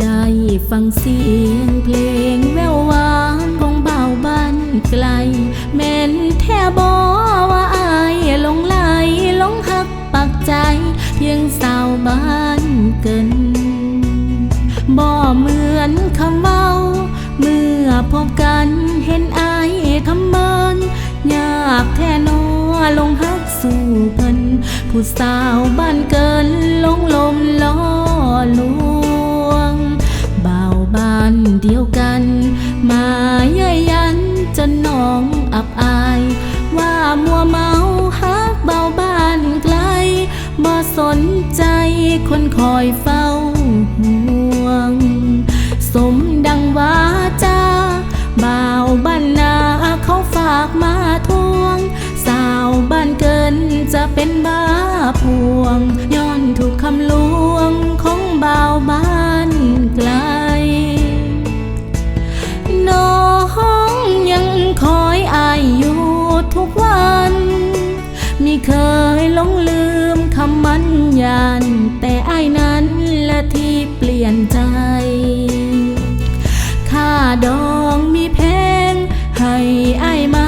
ได้ฟังเสียงเพลงแววหวานของเบาบ้านไกลแม่นแท้บอว่าอายลงไหลลงหักปักใจ เพียงสาวบ้านเกินบ่เหมือนคำเว้า เมื่อพบกันเห็นอายทำเมินยากแท้หนอลงหักสู่เพิ่นผู้สาวบ้านเกินลงลม มาเย้ยยันจนน้องอับอาย ว่ามัวเมาฮักเบาบ้านไกลบ่สนใจคนคอยเฝ้าห่วง สมดังว่าจาบ่าวบ้านนาเขาฝากมาทวง สาวบ้านเกินจะเป็นบ้าพวง หลงลืมคำมันยัน แต่อายนั้นละที่เปลี่ยนใจข้าดองมีแพงให้อายมา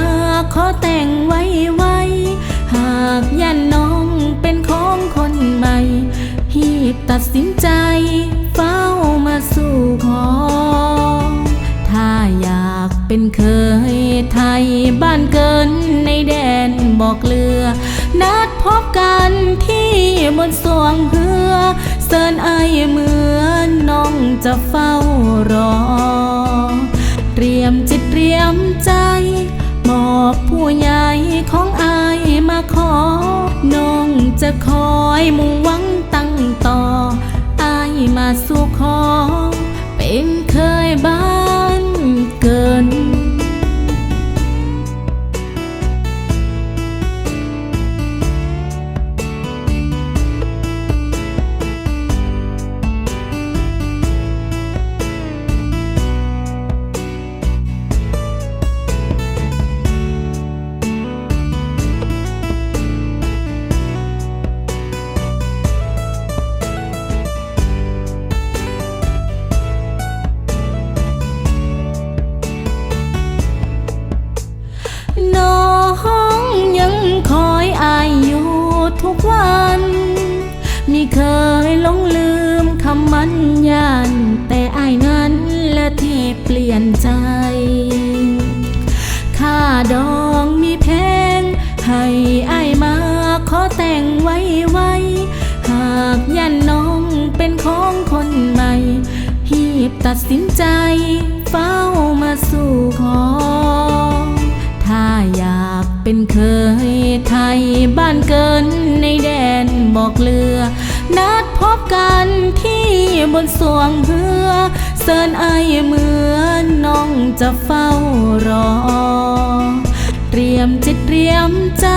ขอแต่งไว้ไว้หากยันน้องเป็นของคนใหม่ หีบตัดสินใจ เป็นเคยไทยบ้านเกินในแดนบอกเลือ นัดพบกันที่บนสวงเพื่อเสินไอเหมือนน้องจะเฝ้ารอ เตรียมจิตเตรียมใจ มอบผู้ใหญ่ของอายมาขอ น้องจะคอยมุ่ง ให้อายมาขอแต่งไว้ไว้ หากยันน้องเป็นของคนใหม่ฮีบตัดสินใจ เฝ้ามาสู่ขอ ถ้าอยากเป็นเคยไทยบ้านเกินในแดนบอกเลือ นัดพบกันที่บนสวงเพื่อเสินไอเหมือนน้องจะเฝ้ารอ รียมใจ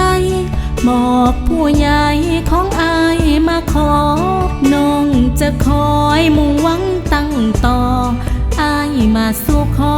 มอบผู้ใหญ่ของอายมาขอ น้องจะคอยมุ่งหวังตั้งต่ออายมาสู่ขอ